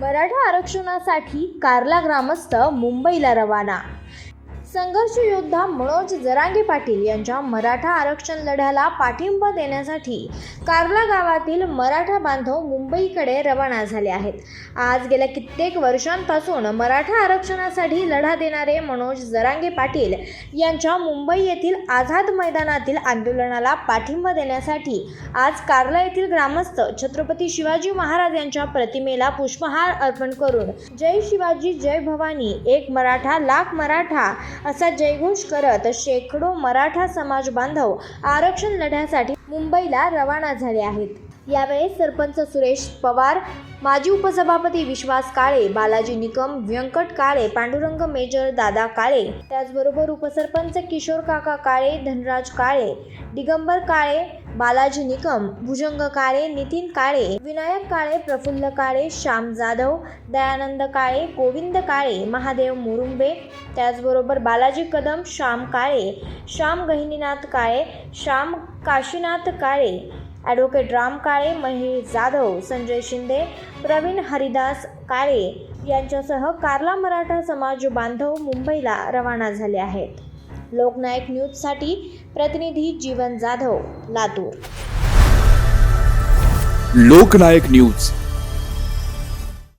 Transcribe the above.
मराठा आरक्षणासाठी कारला ग्रामस्थ मुंबईला रवाना संघर्ष योद्धा मनोज जरांगे पाटील यांच्या मराठा आरक्षण लढ्याला पाठिंबा देण्यासाठी कारला गावातील मराठा बांधव मुंबईकडे रवाना झाले आहेत. आज गेल्या कित्येक वर्षांपासून मराठा आरक्षणासाठी लढा देणारे मनोज जरांगे पाटील यांच्या मुंबई येथील आझाद मैदानातील आंदोलनाला पाठिंबा देण्यासाठी आज कारला येथील ग्रामस्थ छत्रपती शिवाजी महाराज यांच्या प्रतिमेला पुष्पहार अर्पण करून जय शिवाजी जय भवानी एक मराठा लाख मराठा असा जयघोष करत शेकडो मराठा समाज बांधव आरक्षण लढ्यासाठी मुंबईला रवाना झाले आहेत. यावेळी सरपंच सुरेश पवार माजी उपसभापती विश्वास काळे बालाजी निकम व्यंकट काळे पांडुरंग मेजर दादा काळे त्याचबरोबर उपसरपंच किशोर काका काळे धनराज काळे दिगंबर काळे बालाजी निकम भुजंग काळे नितीन काळे विनायक काळे प्रफुल्ल काळे श्याम जाधव दयानंद काळे गोविंद काळे महादेव मुरुंबे त्याचबरोबर बालाजी कदम श्याम काळे श्याम गहिनीनाथ काळे श्याम काशीनाथ काळे ॲडव्होकेट राम काळे महेश जाधव संजय शिंदे प्रवीण हरिदास काळे यांच्यासह कारला मराठा समाज बांधव मुंबईला रवाना झाले आहेत. लोकनायक न्यूजसाठी प्रतिनिधी जीवन जाधव लातूर. लोकनायक न्यूज.